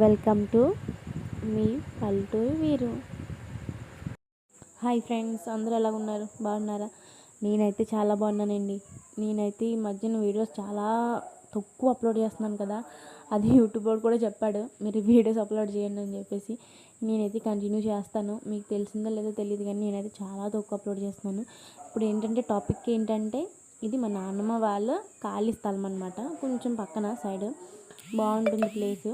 Welcome to me పల్లెటూరు వీరు. Hi friends అందరూ ఎలా ఉన్నారు? బాగున్నారా? నేనైతే చాలా బాగున్నానండి. నేనైతే ఈ మధ్యన వీడియోస్ చాలా తక్కువ అప్లోడ్ చేస్తున్నాను కదా. అది యూట్యూబ్ వాడు కూడా చెప్పాడు మీరు వీడియోస్ అప్లోడ్ చేయండి అని చెప్పేసి. నేనైతే కంటిన్యూ చేస్తాను. మీకు తెలిసిందో లేదో తెలియదు కానీ నేనైతే చాలా తక్కువ అప్లోడ్ చేస్తున్నాను. ఇప్పుడు ఏంటంటే టాపిక్ ఏంటంటే ఇది మా నాన్నమ్మ వాళ్ళ ఖాళీ స్థలం అనమాట కొంచెం పక్కన సైడ్ బాగుంటుంది ప్లేస్.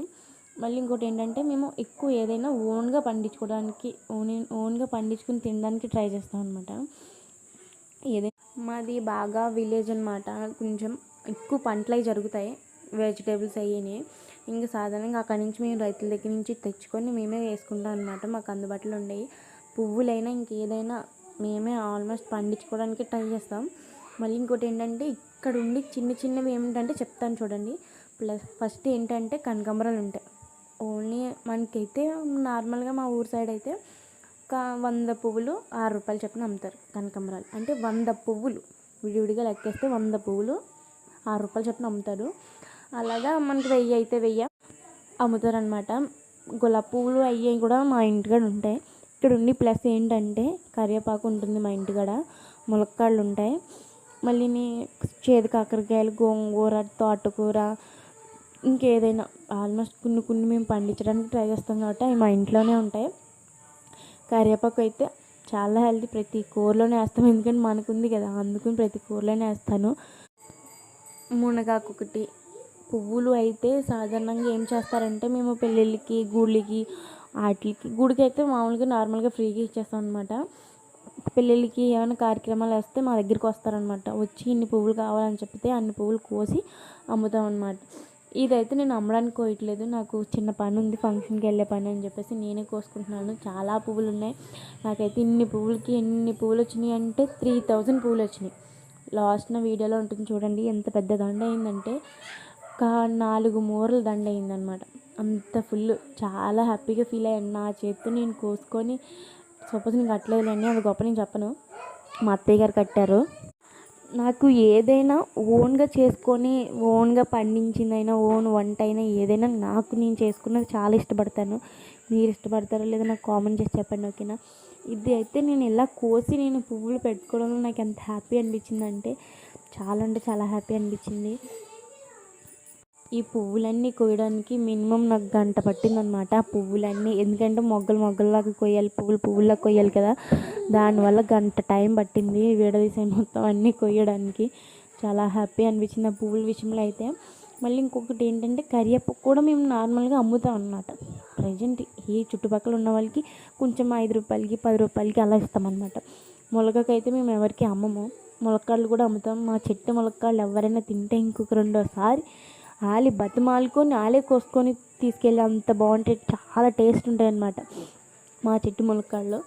మళ్ళీ ఇంకోటి ఏంటంటే మేము ఎక్కువ ఏదైనా ఓన్గా పండించుకోవడానికి ఓన్ ఓన్గా పండించుకుని తినడానికి ట్రై చేస్తాం అనమాట ఏదైనా మాది బాగా విలేజ్ అనమాట కొంచెం ఎక్కువ పంటలు అవి జరుగుతాయి వెజిటేబుల్స్ అయ్యి ఇంకా సాధారణంగా అక్కడి నుంచి మేము రైతుల దగ్గర నుంచి తెచ్చుకొని మేమే వేసుకుంటాం అనమాట మాకు అందుబాటులో ఉండేవి. పువ్వులైనా ఇంకేదైనా మేమే ఆల్మోస్ట్ పండించుకోవడానికి ట్రై చేస్తాం. మళ్ళీ ఇంకోటి ఏంటంటే ఇక్కడ ఉండి చిన్న చిన్నవి ఏమిటంటే చెప్తాను చూడండి. ప్లస్ ఫస్ట్ ఏంటంటే కనకాంబరాలు ఉంటాయి. ఓన్లీ మనకైతే నార్మల్గా మా ఊరు సైడ్ అయితే ఒక వంద పువ్వులు ఆరు రూపాయలు చొప్పున అమ్ముతారు కనకాంబరాలు. అంటే వంద పువ్వులు. విడివిడిగా లెక్కేస్తే వంద పువ్వులు ఆరు రూపాయలు చొప్పున అమ్ముతారు. అలాగా మనకి వెయ్యి అయితే వెయ్యి అమ్ముతారు అనమాట గులాబీ పువ్వులు అవి కూడా మా ఇంటికాడ ఉంటాయి. ఇక్కడ ఉండి ప్లస్ ఏంటంటే కరివేపాకు ఉంటుంది మా ఇంటికాడ. ములక్కాడలు ఉంటాయి. మళ్ళీ చేదు కాకరకాయలు గోంగూర తోటకూర ఇంకేదైనా ఆల్మోస్ట్ కొన్ని కొన్ని మేము పండించడానికి ట్రై చేస్తాం కాబట్టి అవి మా ఇంట్లోనే ఉంటాయి. కరివేపాకు అయితే చాలా హెల్తీ. ప్రతి కూరలోనే వేస్తాం. ఎందుకంటే మనకుంది కదా అందుకని ప్రతి కూరలోనే వేస్తాను. మునగాకు ఒకటి. పువ్వులు అయితే సాధారణంగా ఏం చేస్తారంటే మేము పెళ్ళిళ్ళకి గుళ్ళకి వాటికి గుడికి అయితే మామూలుగా నార్మల్గా ఫ్రీగా ఇచ్చేస్తాం అనమాట పెళ్ళిళ్ళకి ఏమైనా కార్యక్రమాలు వస్తే మా దగ్గరికి వస్తారనమాట వచ్చి ఇన్ని పువ్వులు కావాలని చెప్తే అన్ని పువ్వులు కోసి అమ్ముతాం అనమాట ఇదైతే నేను అమ్మడానికి కోయట్లేదు నాకు చిన్న పని ఉంది ఫంక్షన్కి వెళ్ళే పని అని చెప్పేసి నేనే కోసుకుంటున్నాను. చాలా పువ్వులు ఉన్నాయి నాకైతే ఇన్ని పువ్వులకి ఎన్ని పువ్వులు వచ్చినాయి అంటే త్రీ థౌజండ్ పువ్వులు వచ్చినాయి లాస్ట్ నా వీడియోలో ఉంటుంది చూడండి ఎంత పెద్ద దండ అయిందంటే ఒక నాలుగు మూరల దండ అయిందనమాట అంత ఫుల్ చాలా హ్యాపీగా ఫీల్ అయ్యాను. నా చేతితో నేను కోసుకొని సపోజ్ నేను కట్టలేదులేండి అది గొప్ప నేను చెప్పను. మా అత్తయ్య గారు కట్టారు. నాకు ఏదైనా ఓన్గా చేసుకొని ఓన్గా పండించిందైనా ఓన్ వంట అయినా ఏదైనా నాకు నేను చేసుకున్నది చాలా ఇష్టపడతాను. మీరు ఇష్టపడతారో లేదో నాకు కామెంట్ చేసి చెప్పండి ఓకేనా? ఇది అయితే నేను ఇలా కోసి నేను పువ్వులు పెట్టుకోవడంలో నాకు ఎంత హ్యాపీ అనిపించిందంటే చాలా అంటే చాలా హ్యాపీ అనిపించింది. ఈ పువ్వులన్నీ కోయడానికి మినిమం నాకు గంట పట్టిందనమాట ఆ పువ్వులన్నీ ఎందుకంటే మొగ్గలు మొగ్గల్లాగా కొయ్యాలి పువ్వులు పువ్వుల్లా కొయ్యాలి కదా. దానివల్ల గంట టైం పట్టింది విడదీసే మొత్తం అన్నీ కొయ్యడానికి. చాలా హ్యాపీ అనిపించింది ఆ పువ్వుల విషయంలో అయితే. మళ్ళీ ఇంకొకటి ఏంటంటే కరివేపాకు కూడా మేము నార్మల్గా అమ్ముతాం అన్నమాట. ప్రజెంట్ ఈ చుట్టుపక్కల ఉన్న వాళ్ళకి కొంచెం ఐదు రూపాయలకి పది రూపాయలకి అలా ఇస్తామన్నమాట. మొలకకైతే మేము ఎవరికి అమ్మము. ములక్కాడలు కూడా అమ్ముతాం. మా చెట్టు ములక్కాడలు ఎవరైనా తింటే ఇంకొక రెండోసారి ఆలి బతిమాలుకొని ఆలే కోసుకొని తీసుకెళ్ళి అంత బాగుంటాయి చాలా టేస్ట్ ఉంటాయి అన్నమాట మా చెట్టు ములక్కాడలో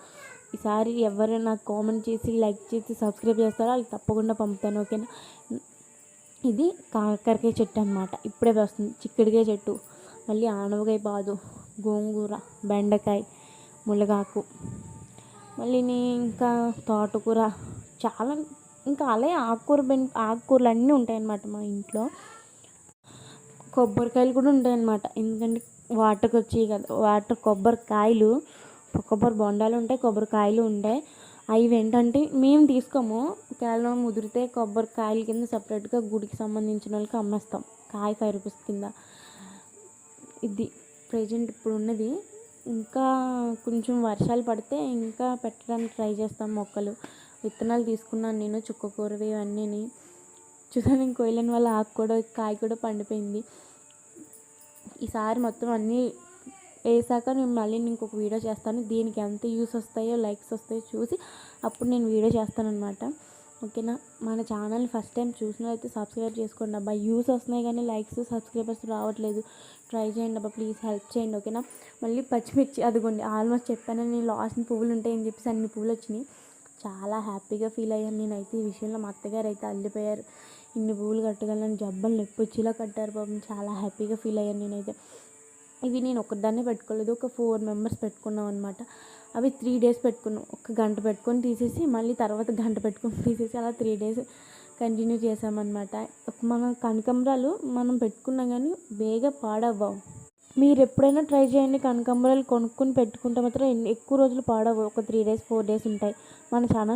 ఈసారి ఎవరైనా నాకు కామెంట్ చేసి లైక్ చేసి సబ్స్క్రైబ్ చేస్తారో వాళ్ళకి తప్పకుండా పంపుతాను ఓకేనా? ఇది కాకరకాయ చెట్టు అనమాట ఇప్పుడే వస్తుంది. చిక్కుడుకాయ చెట్టు. మళ్ళీ ఆనవకాయ పాదు గోంగూర బెండకాయ ములగాకు. మళ్ళీ ఇంకా తోటకూర చాలా ఇంకా అలాగే ఆకుకూర బెం ఆకుకూరలు అన్నీ ఉంటాయన్నమాట మా ఇంట్లో. కొబ్బరికాయలు కూడా ఉంటాయన్నమాట. ఎందుకంటే వాటర్కి వచ్చాయి కదా వాటర్ కొబ్బరికాయలు కొబ్బరి బొండాలు ఉంటాయి కొబ్బరికాయలు ఉంటాయి. అవి ఏంటంటే మేము తీసుకోము. కేవలం ముదిరితే కొబ్బరికాయల కింద సపరేట్గా గుడికి సంబంధించిన వాళ్ళకి అమ్మేస్తాం. కాయ ఫైవ్ రూపీస్ కింద. ఇది ప్రజెంట్ ఇప్పుడు ఉన్నది. ఇంకా కొంచెం వర్షాలు పడితే ఇంకా పెట్టడానికి ట్రై చేస్తాం మొక్కలు. విత్తనాలు తీసుకున్నాను నేను చుక్కకూరవి ఇవన్నీ చూసాను ఇంకో కొయ్యలేని వాళ్ళ ఆకు కూడా కాయ కూడా పండిపోయింది. ఈసారి మొత్తం అన్నీ వేసాక నేను మళ్ళీ ఇంకొక వీడియో చేస్తాను. దీనికి ఎంత యూస్ వస్తాయో లైక్స్ వస్తాయో చూసి అప్పుడు నేను వీడియో చేస్తానమాట ఓకేనా? మన ఛానల్ని ఫస్ట్ టైం చూసినట్లయితే సబ్స్క్రైబ్ చేసుకోండి. అబ్బా యూస్ వస్తున్నాయి కానీ లైక్స్ సబ్స్క్రైబర్స్ రావట్లేదు. ట్రై చేయండి అబ్బా ప్లీజ్ హెల్ప్ చేయండి. ఓకేనా? మళ్ళీ పచ్చిమిర్చి అదిగోండి ఆల్మోస్ట్ చెప్పాను నేను లాస్ట్ పువ్వులు ఉంటాయని చెప్పేసి అన్ని పువ్వులు వచ్చినాయి చాలా హ్యాపీగా ఫీల్ అయ్యాను నేనైతే ఈ విషయంలో. మా అత్తగారు అయితే అల్లిపోయారు. ఇన్ని పువ్వులు కట్టగలను జబ్బలు నొప్పి వచ్చేలా కట్టారు పాపం. చాలా హ్యాపీగా ఫీల్ అయ్యాను నేనైతే. ఇవి నేను ఒకదాన్నే పెట్టుకోలేదు ఒక ఫోర్ మెంబర్స్ పెట్టుకున్నాం అనమాట అవి త్రీ డేస్ పెట్టుకున్నాం ఒక గంట పెట్టుకొని తీసేసి మళ్ళీ తర్వాత గంట పెట్టుకొని తీసేసి అలా త్రీ డేస్ కంటిన్యూ చేసామన్నమాట మన కనకంబరాలు మనం పెట్టుకున్నా కానీ బేగా పాడవ్వవు. మీరు ఎప్పుడైనా ట్రై చేయండి కనకాంబరాలు కొనుక్కొని పెట్టుకుంటే మాత్రం ఎక్కువ రోజులు పాడవు. ఒక త్రీ డేస్ ఫోర్ డేస్ ఉంటాయి. మన ఛానల్